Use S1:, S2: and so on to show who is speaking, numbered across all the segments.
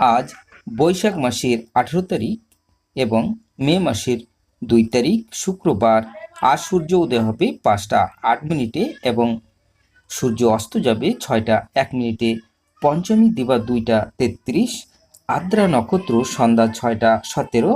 S1: আজ বৈশাখ মাসের আঠেরো তারিখ এবং মে মাসের দুই তারিখ শুক্রবার। আজ সূর্য উদয় হবে পাঁচটা আট মিনিটে এবং সূর্য অস্ত যাবে ছয়টা এক মিনিটে। পঞ্চমী, দিবা দুইটা তেত্রিশ, আদ্রা নক্ষত্র সন্ধ্যা ছয়টা সতেরো,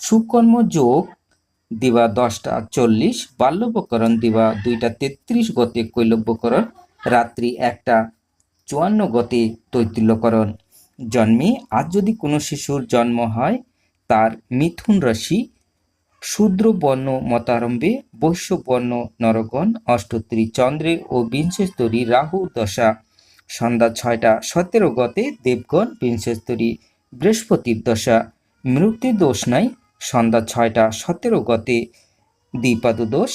S1: সুকর্ম যোগ দিবা দশটা চল্লিশ, বাল্যবকরণ দিবা দুইটা তেত্রিশ গতে কৈলব্যকরণ, রাত্রি একটা চুয়ান্ন গতে তৈতিল্যকরণ। জন্মে আজ যদি কোনো শিশুর জন্ম হয়, তার মিথুন রাশি শূদ্র বর্ণ মতারম্ভে বৈশ্য বর্ণ নরগণ, অষ্টত্রী চন্দ্রের ও বিংশস্তরী রাহু দশা, সন্ধ্যা ছয়টা সতেরো গতে দেবগণ, বিংশস্তরী বৃহস্পতির দশা, মৃত্যু দোষ নাই, সন্ধ্যা ছয়টা সতেরো গতে দ্বিপাদ দোষ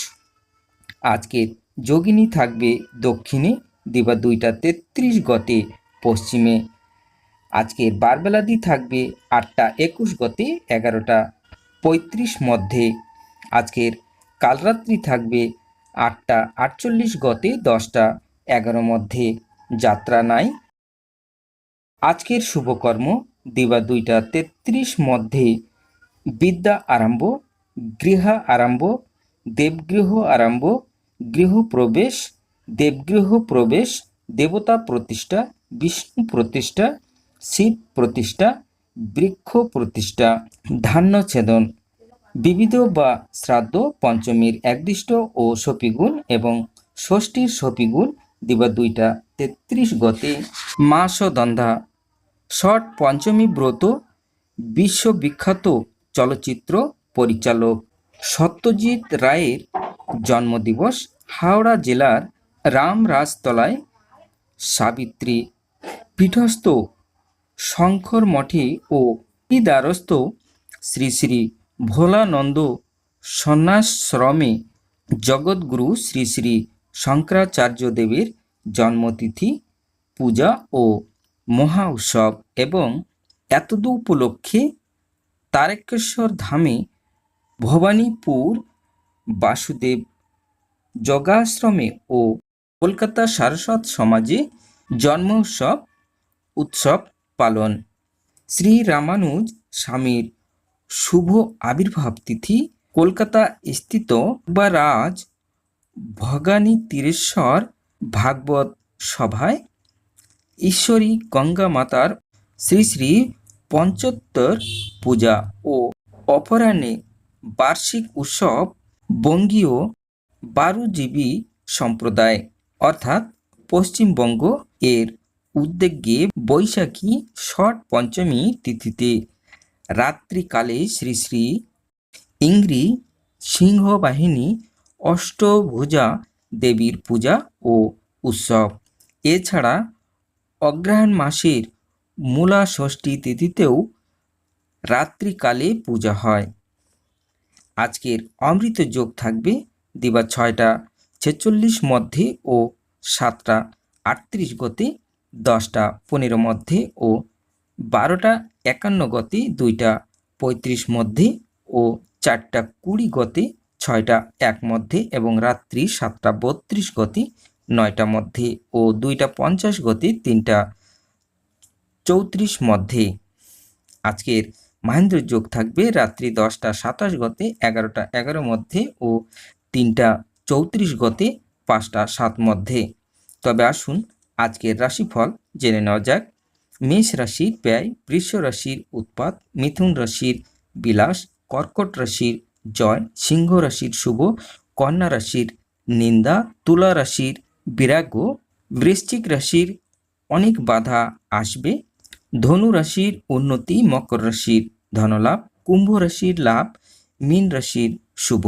S1: আজকের যোগিনী থাকবে দক্ষিণে, দিবা দুইটা তেত্রিশ গতে পশ্চিমে। আজকের বারবেলাদি থাকবে আটটা একুশ গতে এগারোটা পঁয়ত্রিশ মধ্যে। আজকের কালরাত্রি থাকবে আটটা আটচল্লিশ গতে দশটা এগারো মধ্যে। যাত্রা নাই। আজকের শুভকর্ম দিবা দুইটা তেত্রিশ মধ্যে। বিদ্যা আরম্ভ, গৃহা আরম্ভ, দেবগৃহ আরম্ভ গৃহপ্রবেশ দেবগৃহ প্রবেশ, দেবতা প্রতিষ্ঠা, বিষ্ণু প্রতিষ্ঠা শিব প্রতিষ্ঠা, বৃক্ষ প্রতিষ্ঠা, ধান্য ছেদন, বিবিধ বা শ্রাদ্ধ, পঞ্চমীর একদিষ্ট ও সপিগুণ এবং ষষ্ঠীর সপিগুণ, দিবা দুইটা, তেত্রিশ গতে মাস দন্ধা ষট পঞ্চমী ব্রত, বিশ্ববিখ্যাত চলচ্চিত্র পরিচালক সত্যজিৎ রায়ের জন্মদিবস হাওড়া জেলার রামরাজতলায় সাবিত্রী পীঠস্থ শঙ্কর মঠে ও দ্বারস্থ? শ্রী শ্রী ভোলানন্দ সন্ন্যাশ্রমে জগৎগুরু শ্রী শ্রী শঙ্করাচার্য দেবের জন্মতিথি, পূজা ও মহা উৎসব এবং এতদ উপলক্ষে তারকেশ্বর ধামে ভবানীপুর বাসুদেব যোগাশ্রমে ও কলকাতা সারস্বত সমাজে জন্ম উৎসব উৎসব পালন। শ্রী রামানুজ স্বামীর শুভ আবির্ভাব তিথি কলকাতা স্থিত বা রাজ ভগানী তীরেশ্বর ভাগবত সভায়। ঈশ্বরী গঙ্গা মাতার শ্রী শ্রী পঞ্চোত্তর পূজা ও অপরাহ্নে বার্ষিক উৎসব বঙ্গীয় বারুজীবী সম্প্রদায়, অর্থাৎ পশ্চিমবঙ্গ এর উদ্যোগে বৈশাখী ষট পঞ্চমী তিথিতে রাত্রিকালে শ্রী শ্রী ইংরি সিংহবাহিনী অষ্টভুজা দেবীর পূজা ও উৎসব। এছাড়া অগ্রহায়ণ মাসের মূলা ষষ্ঠী তিথিতেও রাত্রিকালে পূজা হয়। আজকের অমৃত যোগ থাকবে দিবা ছয়টা, ছেচল্লিশ মধ্যে ও সাতটা, আটত্রিশ গতে দশটা পনেরো মধ্যে ও বারোটা একান্ন গতি দুইটা পঁয়ত্রিশ মধ্যে ও চারটা কুড়ি গতি ছয়টা এক মধ্যে এবং রাত্রি সাতটা বত্রিশ গতি নয়টা মধ্যে ও দুইটা পঞ্চাশ গতি তিনটা চৌত্রিশ মধ্যে। আজকের মহেন্দ্র যোগ থাকবে রাত্রি দশটা সাতাশ গতে এগারোটা এগারো মধ্যে ও তিনটা চৌত্রিশ গতে পাঁচটা সাত মধ্যে। তবে আসুন আজকের রাশিফল জেনে নেওয়া যাক। মেষ রাশির ব্যয় বৃষ রাশির উৎপাত, মিথুন রাশির বিলাস, কর্কট রাশির জয়, সিংহ রাশির শুভ, কন্যা রাশির নিন্দা, তুলা রাশির বিরাগ্য, বৃশ্চিক রাশির অনেক বাধা আসবে। ধনু রাশির উন্নতি, মকর রাশির ধনলাভ, কুম্ভ রাশির লাভ, মীন রাশির শুভ।